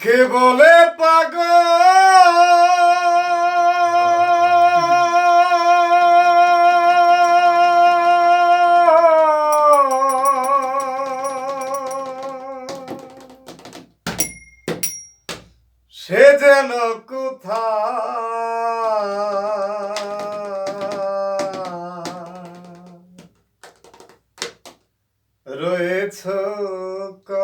কে বলে পাগ সে যেন কোথা রয়েছ কত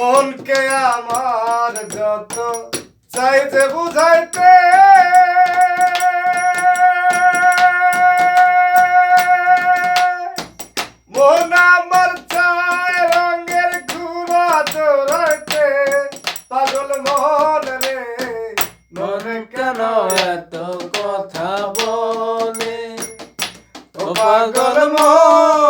মনকে আমার যত চাইতে বুঝাইতে। মন আমার চায় রঙের ঘুরা চোরাইতে পাগল মন রে, মন কেন এত কথা বলে? ও পাগল মন।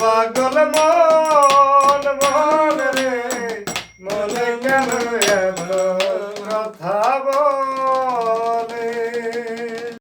পাগল মন মন রে মন কেন